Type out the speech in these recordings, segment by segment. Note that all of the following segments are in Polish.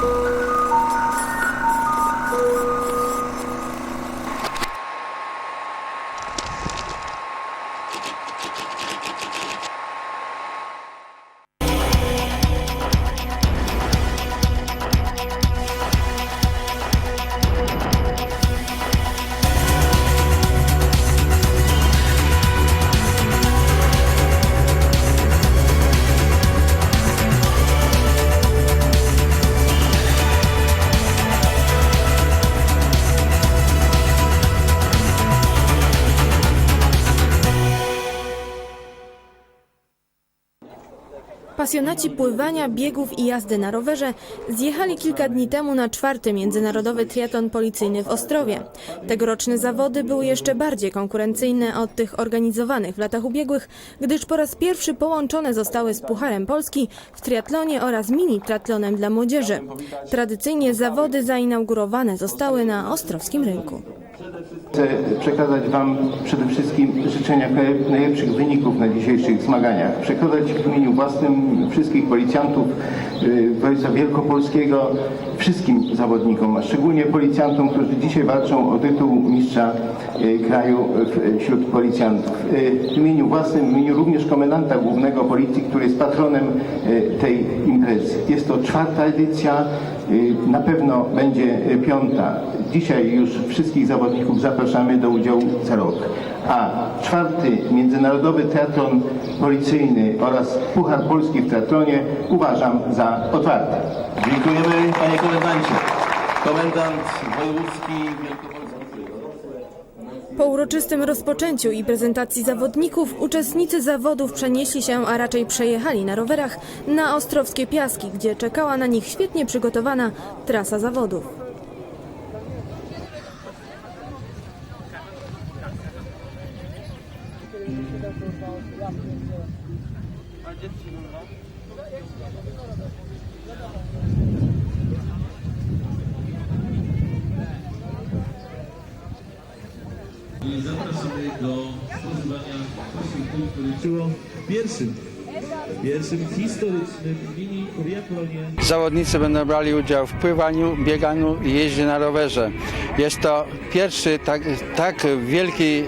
Bye. Pasjonaci pływania, biegów i jazdy na rowerze zjechali kilka dni temu na czwarty międzynarodowy triatlon policyjny w Ostrowie. Tegoroczne zawody były jeszcze bardziej konkurencyjne od tych organizowanych w latach ubiegłych, gdyż po raz pierwszy połączone zostały z Pucharem Polski w triatlonie oraz mini triatlonem dla młodzieży. Tradycyjnie zawody zainaugurowane zostały na ostrowskim rynku. Chcę przekazać Wam przede wszystkim życzenia najlepszych wyników na dzisiejszych zmaganiach. Przekazać w imieniu własnym wszystkich policjantów y, województwa wielkopolskiego, wszystkim zawodnikom, a szczególnie policjantom, którzy dzisiaj walczą o tytuł mistrza y, kraju wśród policjantów. W imieniu własnym, w imieniu również komendanta głównego policji, który jest patronem tej imprezy. Jest to czwarta edycja, na pewno będzie y, piąta. Dzisiaj już wszystkich zawodników zapraszamy do udziału za rok. A czwarty Międzynarodowy Teatron Policyjny oraz Puchar Polski w teatronie uważam za otwarty. Dziękujemy panie komendancie. Komendant wojewódzki Wielkopolski. Po uroczystym rozpoczęciu i prezentacji zawodników uczestnicy zawodów przenieśli się, a raczej przejechali na rowerach na Ostrowskie Piaski, gdzie czekała na nich świetnie przygotowana trasa zawodów. I zapraszamy do spożywania posiłku, który pierwszym, pierwszym historycznym mini triathlonie Zawodnicy będą brali udział w pływaniu, bieganiu i jeździe na rowerze. Jest to pierwszy tak, tak, wielki, yy,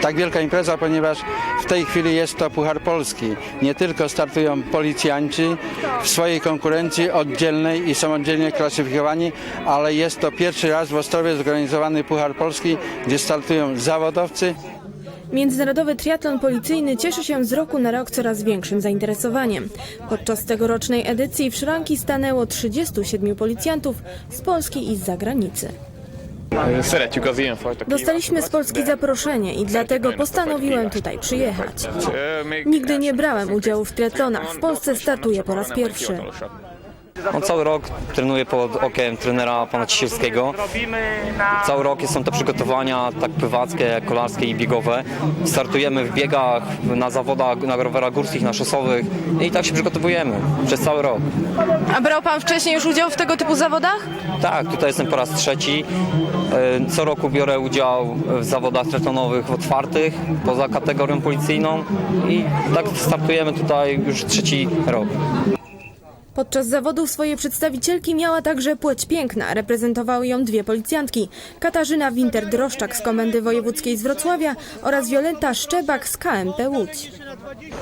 tak wielka impreza, ponieważ w tej chwili jest to Puchar Polski. Nie tylko startują policjanci w swojej konkurencji oddzielnej i są oddzielnie klasyfikowani, ale jest to pierwszy raz w Ostrowie zorganizowany Puchar Polski, gdzie startują zawodowcy, Międzynarodowy triatlon policyjny cieszy się z roku na rok coraz większym zainteresowaniem. Podczas tegorocznej edycji w szranki stanęło 37 policjantów z Polski i z zagranicy. Dostaliśmy z Polski zaproszenie i dlatego postanowiłem tutaj przyjechać. Nigdy nie brałem udziału w triatlonach. W Polsce startuję po raz pierwszy. On cały rok trenuje pod okiem trenera pana Cisielskiego. Cały rok są to przygotowania tak pływackie, kolarskie i biegowe. Startujemy w biegach, na zawodach, na rowerach górskich, na szosowych i tak się przygotowujemy przez cały rok. A brał pan wcześniej już udział w tego typu zawodach? Tak, tutaj jestem po raz trzeci. E, Co roku biorę udział w zawodach triatlonowych otwartych, poza kategorią policyjną i tak startujemy tutaj już trzeci rok. Podczas zawodów swoje przedstawicielki miała także płeć piękna. Reprezentowały ją dwie policjantki. Katarzyna Winter-Droszczak z Komendy Wojewódzkiej z Wrocławia oraz Wiolenta Szczebak z KMP Łódź.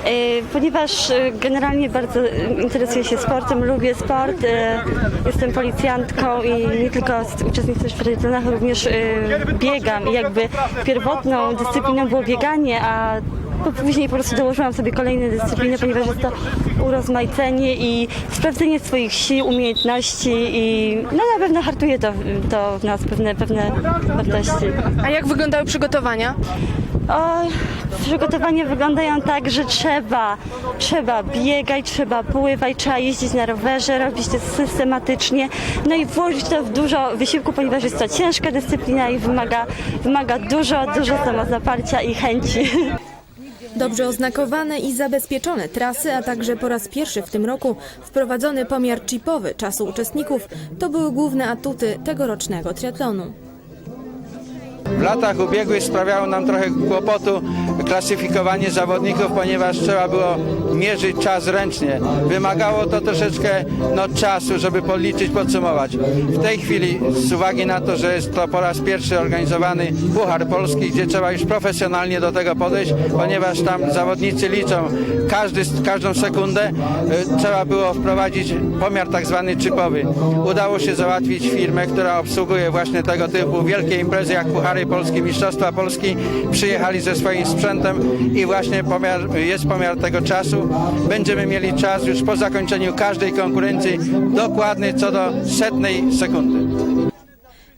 E, Ponieważ e, generalnie bardzo interesuję się sportem, lubię sport, e, jestem policjantką i nie tylko uczestniczę w triatlonach, również biegam i jakby pierwotną dyscypliną było bieganie, a później po prostu dołożyłam sobie kolejne dyscypliny, ponieważ jest to urozmaicenie i sprawdzenie swoich sił, umiejętności i no na pewno hartuje to, to w nas pewne, pewne wartości. A jak wyglądały przygotowania? O, przygotowania wyglądają tak, że trzeba, trzeba biegać, trzeba pływać, trzeba jeździć na rowerze, robić to systematycznie, no i włożyć to w dużo wysiłku, ponieważ jest to ciężka dyscyplina i wymaga, wymaga dużo, dużo samozaparcia i chęci. Dobrze oznakowane i zabezpieczone trasy, a także po raz pierwszy w tym roku wprowadzony pomiar chipowy czasu uczestników to były główne atuty tegorocznego triatlonu. W latach ubiegłych sprawiało nam trochę kłopotu klasyfikowanie zawodników, ponieważ trzeba było mierzyć czas ręcznie. Wymagało to troszeczkę no, czasu, żeby policzyć, podsumować. W tej chwili z uwagi na to, że jest to po raz pierwszy organizowany Puchar Polski, gdzie trzeba już profesjonalnie do tego podejść, ponieważ tam zawodnicy liczą każdy, każdą sekundę, y, trzeba było wprowadzić pomiar tak zwany czypowy. Udało się załatwić firmę, która obsługuje właśnie tego typu wielkie imprezy jak Puchary Polski, Mistrzostwa Polski. Przyjechali ze swoim sprzętem i właśnie pomiar, jest pomiar tego czasu. Będziemy mieli czas już po zakończeniu każdej konkurencji dokładny co do setnej sekundy.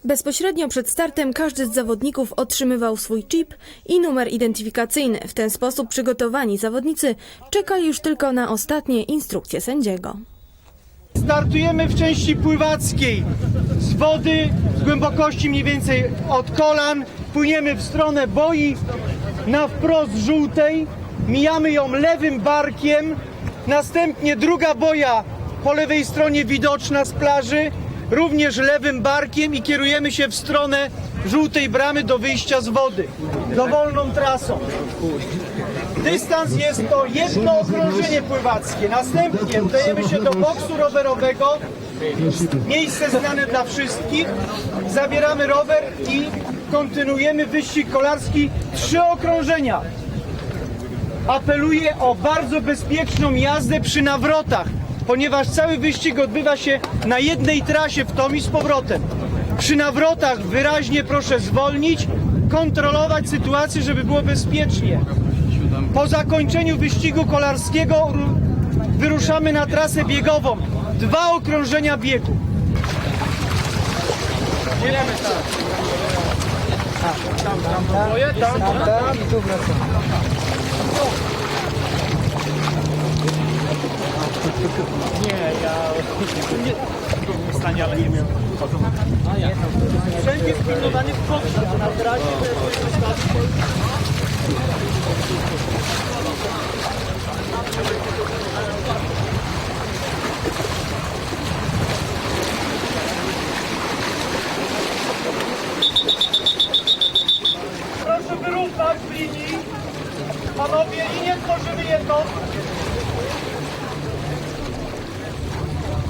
Bezpośrednio przed startem każdy z zawodników otrzymywał swój chip i numer identyfikacyjny. W ten sposób przygotowani zawodnicy czekali już tylko na ostatnie instrukcje sędziego. Startujemy w części pływackiej. Z wody, z głębokości mniej więcej od kolan, płyniemy w stronę boi na wprost żółtej, mijamy ją lewym barkiem, następnie druga boja po lewej stronie widoczna z plaży, również lewym barkiem i kierujemy się w stronę żółtej bramy do wyjścia z wody, dowolną trasą. Dystans jest to jedno okrążenie pływackie. Następnie wdajemy się do boksu rowerowego. Miejsce znane dla wszystkich. Zabieramy rower i kontynuujemy wyścig kolarski. Trzy okrążenia. Apeluję o bardzo bezpieczną jazdę przy nawrotach, ponieważ cały wyścig odbywa się na jednej trasie w tom i z powrotem. Przy nawrotach wyraźnie proszę zwolnić, kontrolować sytuację, żeby było bezpiecznie. Po zakończeniu wyścigu kolarskiego ru- wyruszamy na trasę biegową. Dwa okrążenia biegu. Tam. Tam, tam, tam, tam, tam i tu wracamy. Nie, ja w stanie, ale nie miałem. Wszędzie jest pilnowany w boksie, a na trasie to jest wyrównać w linii. Panowie, linię tworzymy jedną.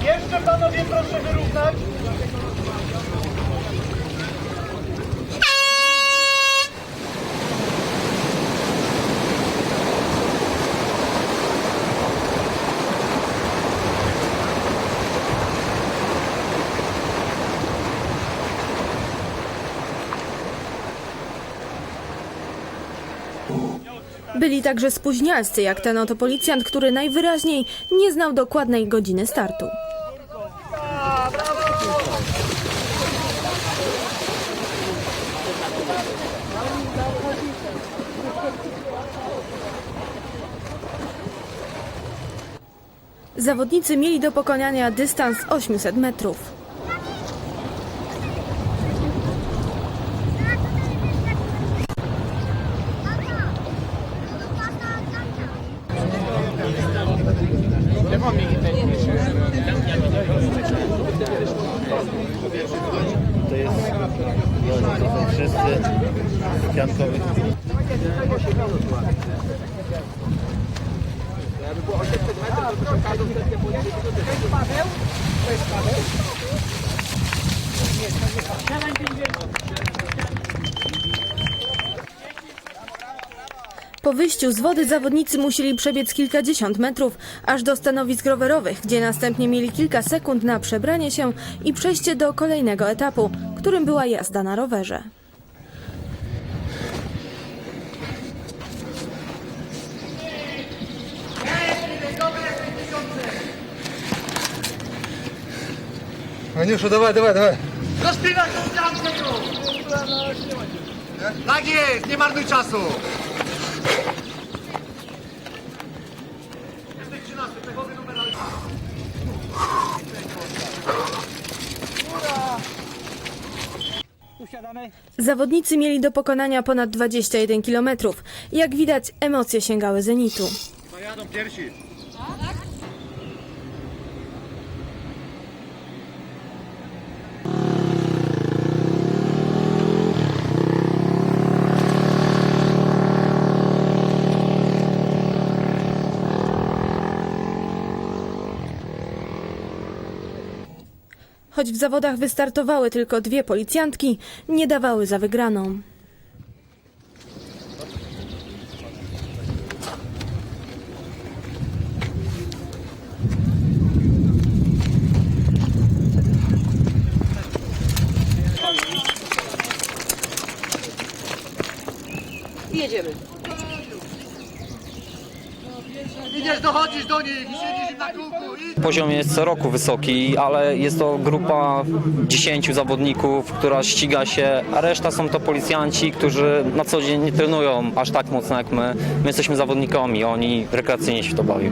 Jeszcze panowie proszę wyrównać. Byli także spóźnialscy, jak ten oto policjant, który najwyraźniej nie znał dokładnej godziny startu. Zawodnicy mieli do pokonania dystans 800 metrów. Wyjściu z wody zawodnicy musieli przebiec kilkadziesiąt metrów aż do stanowisk rowerowych, gdzie następnie mieli kilka sekund na przebranie się i przejście do kolejnego etapu, którym była jazda na rowerze. Aniuszu, dawaj, dawaj, dawaj. Rozpinać tą piankę już! Tak jest, nie marnuj czasu! Zawodnicy mieli do pokonania ponad 21 km. Jak widać, emocje sięgały zenitu. Jadą pierwsi. Choć w zawodach wystartowały tylko dwie policjantki, nie dawały za wygraną. Idziesz, dochodzisz do nich i siedzisz im na kółku. I... Poziom jest co roku wysoki, ale jest to grupa 10 zawodników, która ściga się, a reszta są to policjanci, którzy na co dzień nie trenują aż tak mocno jak my. My jesteśmy zawodnikami, oni rekreacyjnie się w to bawią.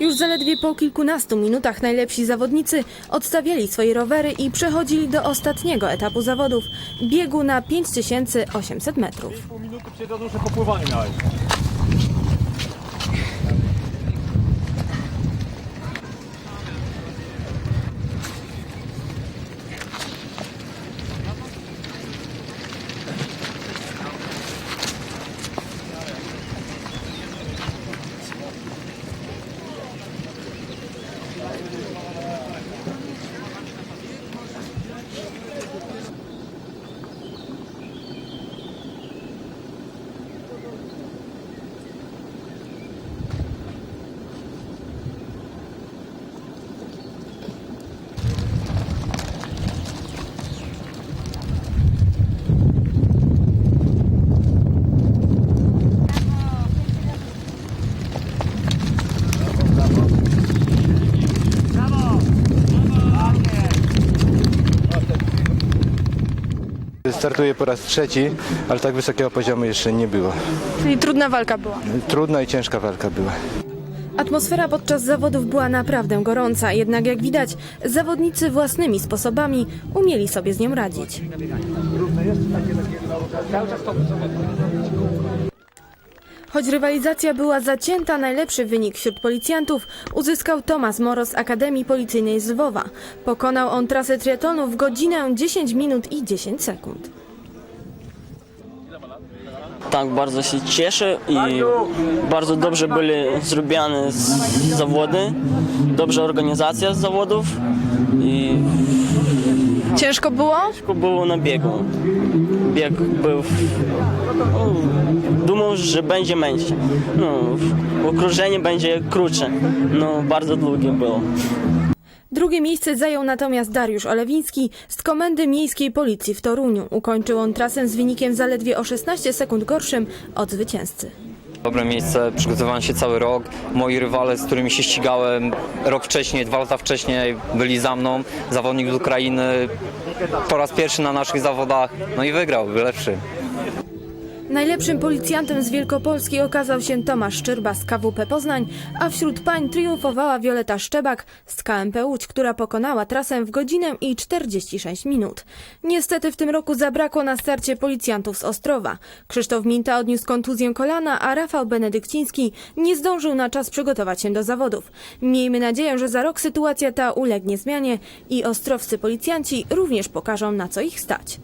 Już zaledwie po kilkunastu minutach najlepsi zawodnicy odstawiali swoje rowery i przechodzili do ostatniego etapu zawodów biegu na 5800 metrów. Startuję po raz trzeci, ale tak wysokiego poziomu jeszcze nie było. Czyli trudna walka była. Trudna i ciężka walka była. Atmosfera podczas zawodów była naprawdę gorąca, jednak jak widać, zawodnicy własnymi sposobami umieli sobie z nią radzić. Choć rywalizacja była zacięta, najlepszy wynik wśród policjantów uzyskał Tomasz Moro z Akademii Policyjnej z Lwowa. Pokonał on trasę triatlonu w godzinę 10 minut i 10 sekund. Tak, bardzo się cieszę i bardzo dobrze były zrobione zawody, dobrze organizacja zawodów i Ciężko było? wszystko było na biegu. Bieg był, no, думав, że będzie mniejszy. No, okrążenie będzie krótsze, no bardzo długie było. Drugie miejsce zajął natomiast Dariusz Olewiński z Komendy Miejskiej Policji w Toruniu. Ukończył on trasę z wynikiem zaledwie o 16 sekund gorszym od zwycięzcy. Dobre miejsce, przygotowałem się cały rok. Moi rywale, z którymi się ścigałem rok wcześniej, dwa lata wcześniej, byli za mną. Zawodnik z Ukrainy po raz pierwszy na naszych zawodach, no i wygrał, był lepszy. Najlepszym policjantem z Wielkopolski okazał się Tomasz Szczyrba z KWP Poznań, a wśród pań triumfowała Wioleta Szczebak z KMP Łódź, która pokonała trasę w godzinę i 46 minut. Niestety w tym roku zabrakło na starcie policjantów z Ostrowa. Krzysztof Minta odniósł kontuzję kolana, a Rafał Benedykciński nie zdążył na czas przygotować się do zawodów. Miejmy nadzieję, że za rok sytuacja ta ulegnie zmianie i ostrowscy policjanci również pokażą na co ich stać.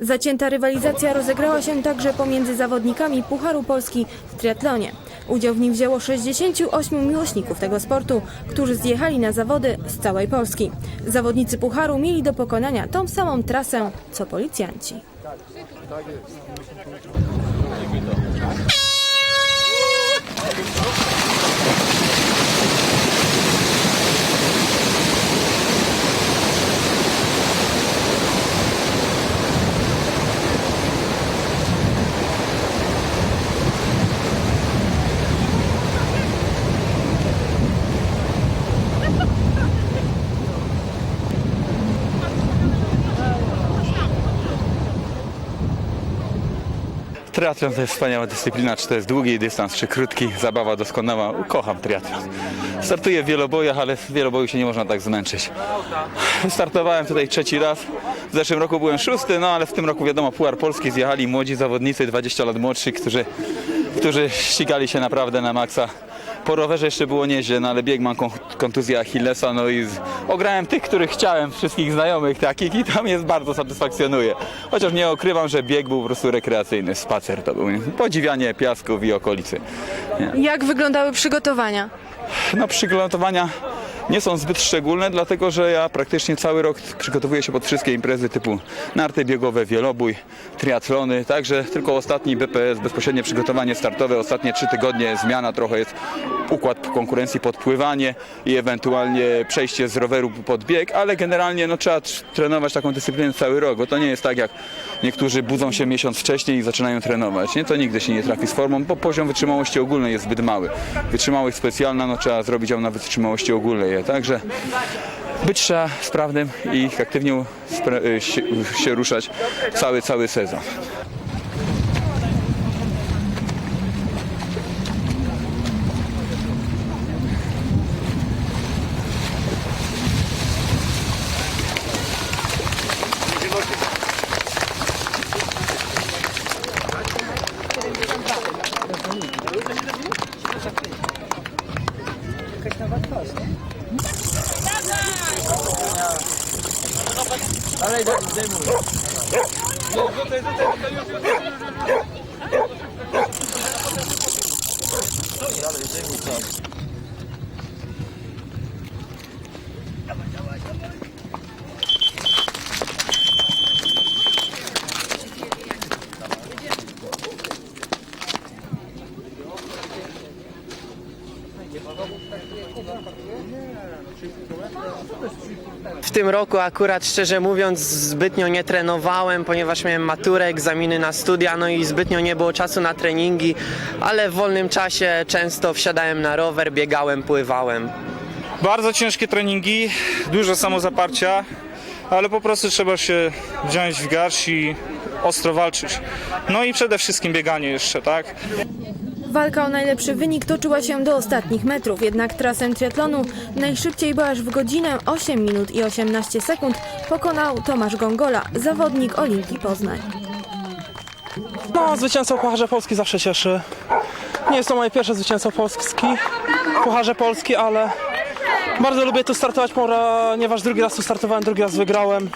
Zacięta rywalizacja rozegrała się także pomiędzy zawodnikami Pucharu Polski w triatlonie. Udział w nim wzięło 68 miłośników tego sportu, którzy zjechali na zawody z całej Polski. Zawodnicy Pucharu mieli do pokonania tą samą trasę co policjanci. Triatlon to jest wspaniała dyscyplina, czy to jest długi dystans, czy krótki, zabawa doskonała. Kocham triatlon. Startuję w wielobojach, ale w wieloboju się nie można tak zmęczyć. Startowałem tutaj trzeci raz. W zeszłym roku byłem szósty, no ale w tym roku wiadomo, Puchar Polski zjechali młodzi zawodnicy, 20 lat młodsi, którzy, którzy ścigali się naprawdę na maksa. Po rowerze jeszcze było nieźle, no ale bieg mam kon- kontuzję Achillesa, no i z... ograłem tych, których chciałem, wszystkich znajomych takich i tam jest bardzo satysfakcjonuje. Chociaż nie ukrywam, że bieg był po prostu rekreacyjny, spacer to był, nie? podziwianie piasków i okolicy. Jak wyglądały przygotowania? No przygotowania nie są zbyt szczególne, dlatego że ja praktycznie cały rok przygotowuję się pod wszystkie imprezy typu narty biegowe, wielobój, triatlony, także tylko ostatni BPS, bezpośrednie przygotowanie startowe, ostatnie trzy tygodnie zmiana trochę jest układ konkurencji pod pływanie i ewentualnie przejście z roweru pod bieg, ale generalnie no, trzeba tr- trenować taką dyscyplinę cały rok, bo to nie jest tak jak niektórzy budzą się miesiąc wcześniej i zaczynają trenować. Nie? To nigdy się nie trafi z formą, bo poziom wytrzymałości ogólnej jest zbyt mały. Wytrzymałość specjalna, no trzeba zrobić ją na wytrzymałości ogólnej. Także być trzeba sprawnym i aktywnie y, się ruszać cały, cały sezon. Już rzucaj, rzucaj, rzucaj, już, już, już. W tym roku akurat szczerze mówiąc zbytnio nie trenowałem, ponieważ miałem maturę, egzaminy na studia, no i zbytnio nie było czasu na treningi, ale w wolnym czasie często wsiadałem na rower, biegałem, pływałem. Bardzo ciężkie treningi, dużo samozaparcia, ale po prostu trzeba się wziąć w garść i ostro walczyć. No i przede wszystkim bieganie jeszcze, tak? Walka o najlepszy wynik toczyła się do ostatnich metrów, jednak trasę triatlonu najszybciej, bo aż w godzinę 8 minut i 18 sekund pokonał Tomasz Gongola, zawodnik Olimpii Poznań. No, zwycięstwo Pucharze Polski zawsze cieszy. Nie jest to moje pierwsze zwycięstwo Polski, Pucharze Polski, ale bardzo lubię tu startować, ponieważ drugi raz tu startowałem, drugi raz wygrałem.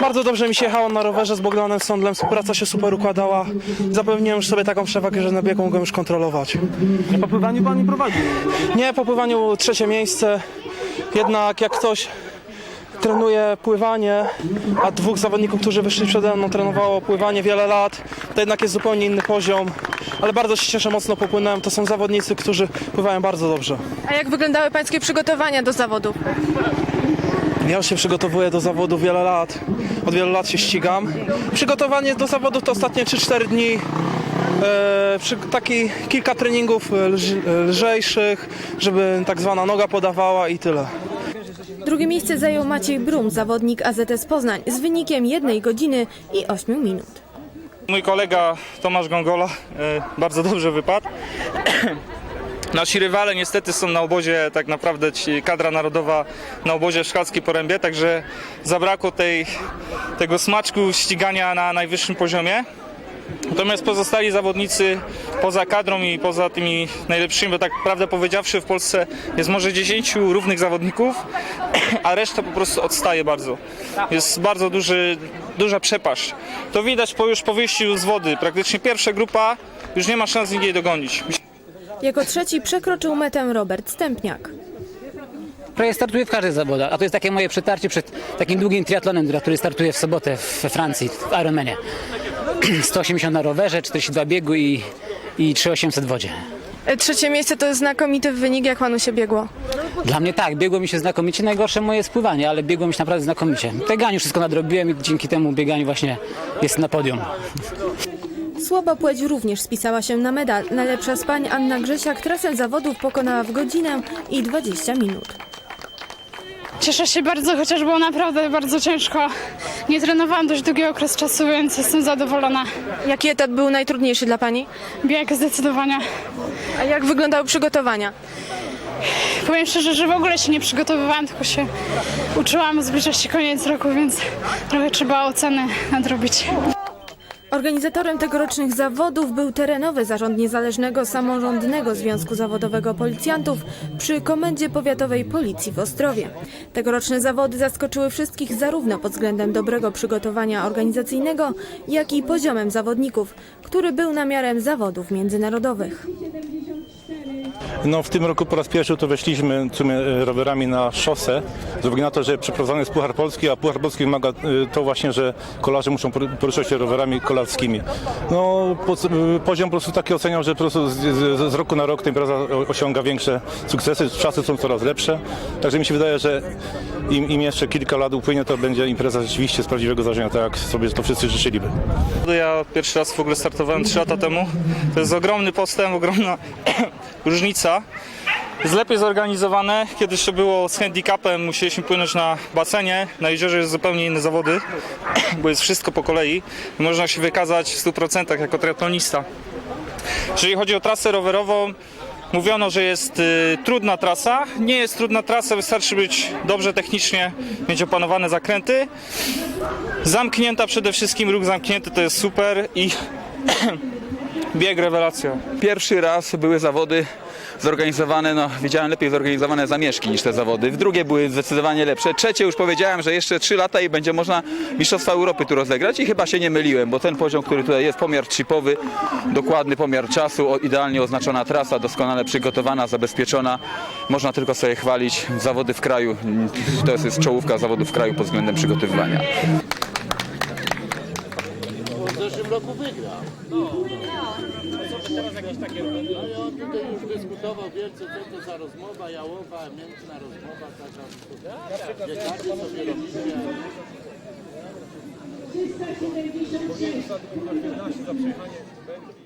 Bardzo dobrze mi się jechało na rowerze z Bogdanem Sondlem, współpraca się super układała. Zapewniłem już sobie taką przewagę, że na biegu mogłem już kontrolować. Po pływaniu pan nie prowadzi. Nie, po pływaniu trzecie miejsce. Jednak jak ktoś trenuje pływanie, a dwóch zawodników, którzy wyszli przede mną, trenowało pływanie wiele lat, to jednak jest zupełnie inny poziom. Ale bardzo się cieszę, mocno popłynąłem. To są zawodnicy, którzy pływają bardzo dobrze. A jak wyglądały pańskie przygotowania do zawodów? Ja już się przygotowuję do zawodu wiele lat. Od wielu lat się ścigam. Przygotowanie do zawodów to ostatnie 3-4 dni. E, przy, taki kilka treningów e, lż, e, lżejszych, żeby tak zwana noga podawała i tyle. Drugie miejsce zajął Maciej Brum, zawodnik AZS Poznań z wynikiem 1 godziny i 8 minut. Mój kolega Tomasz Gongola e, bardzo dobrze wypadł. Nasi rywale niestety są na obozie, tak naprawdę ci kadra narodowa na obozie w Szkackiej Porębie, także zabrakło tej, tego smaczku ścigania na najwyższym poziomie. Natomiast pozostali zawodnicy poza kadrą i poza tymi najlepszymi, bo tak prawdę powiedziawszy w Polsce jest może 10 równych zawodników, a reszta po prostu odstaje bardzo. Jest bardzo duży, duża przepaść. To widać po, już po wyjściu z wody. Praktycznie pierwsza grupa już nie ma szans nigdzie dogonić. Jako trzeci przekroczył metę Robert Stępniak. Prawie startuję w każdych zawodach, a to jest takie moje przetarcie przed takim długim triatlonem, który startuję w sobotę we Francji, w Ironmanie. 180 na rowerze, 42 biegu i, i 3800 w wodzie. Trzecie miejsce to jest znakomity wynik, jak panu się biegło. Dla mnie tak, biegło mi się znakomicie, najgorsze moje jest pływanie, ale biegło mi się naprawdę znakomicie. W bieganiu wszystko nadrobiłem i dzięki temu bieganiu właśnie jest na podium. Słaba płeć również spisała się na medal. Najlepsza z pań Anna Grzesiak trasę zawodów pokonała w godzinę i 20 minut. Cieszę się bardzo, chociaż było naprawdę bardzo ciężko. Nie trenowałam dość długi okres czasu, więc jestem zadowolona. Jaki etap był najtrudniejszy dla pani? Bieg zdecydowanie. A jak wyglądały przygotowania? Powiem szczerze, że w ogóle się nie przygotowywałam, tylko się uczyłam. Zbliża się koniec roku, więc trochę trzeba oceny nadrobić. Organizatorem tegorocznych zawodów był terenowy zarząd Niezależnego Samorządnego Związku Zawodowego Policjantów przy Komendzie Powiatowej Policji w Ostrowie. Tegoroczne zawody zaskoczyły wszystkich zarówno pod względem dobrego przygotowania organizacyjnego, jak i poziomem zawodników, który był na miarę zawodów międzynarodowych. No w tym roku po raz pierwszy to weszliśmy sumie e, rowerami na szosę, ze względu na to, że przeprowadzany jest Puchar Polski, a Puchar Polski wymaga e, to właśnie, że kolarze muszą poru- poruszać się rowerami kolarskimi. No e, poziom po prostu taki oceniam, że po prostu z, z, z roku na rok ta impreza osiąga większe sukcesy, czasy są coraz lepsze, także mi się wydaje, że im, im jeszcze kilka lat upłynie, to będzie impreza rzeczywiście z prawdziwego zdarzenia, tak jak sobie to wszyscy życzyliby. Ja pierwszy raz w ogóle startowałem 3 lata temu. To jest ogromny postęp, ogromna różnica. Jest lepiej zorganizowane. Kiedyś to było z handicapem, musieliśmy płynąć na basenie. Na jeziorze jest zupełnie inne zawody, bo jest wszystko po kolei. Można się wykazać w 100% jako triatlonista. Jeżeli chodzi o trasę rowerową, mówiono, że jest y, trudna trasa. Nie jest trudna trasa, wystarczy być dobrze technicznie, mieć opanowane zakręty. Zamknięta przede wszystkim, ruch zamknięty to jest super i bieg rewelacja. Pierwszy raz były zawody zorganizowane, no widziałem lepiej zorganizowane zamieszki niż te zawody. W drugie były zdecydowanie lepsze. Trzecie już powiedziałem, że jeszcze 3 lata i będzie można Mistrzostwa Europy tu rozegrać i chyba się nie myliłem, bo ten poziom, który tutaj jest, pomiar chipowy, dokładny pomiar czasu, idealnie oznaczona trasa, doskonale przygotowana, zabezpieczona. Można tylko sobie chwalić zawody w kraju. To jest, jest czołówka zawodów w kraju pod względem przygotowywania. W zeszłym roku wygrał. No i on tutaj już dyskutował wielce, co to za rozmowa, jałowa, miękna rozmowa, taka. Dzieciaki sobie robili. a-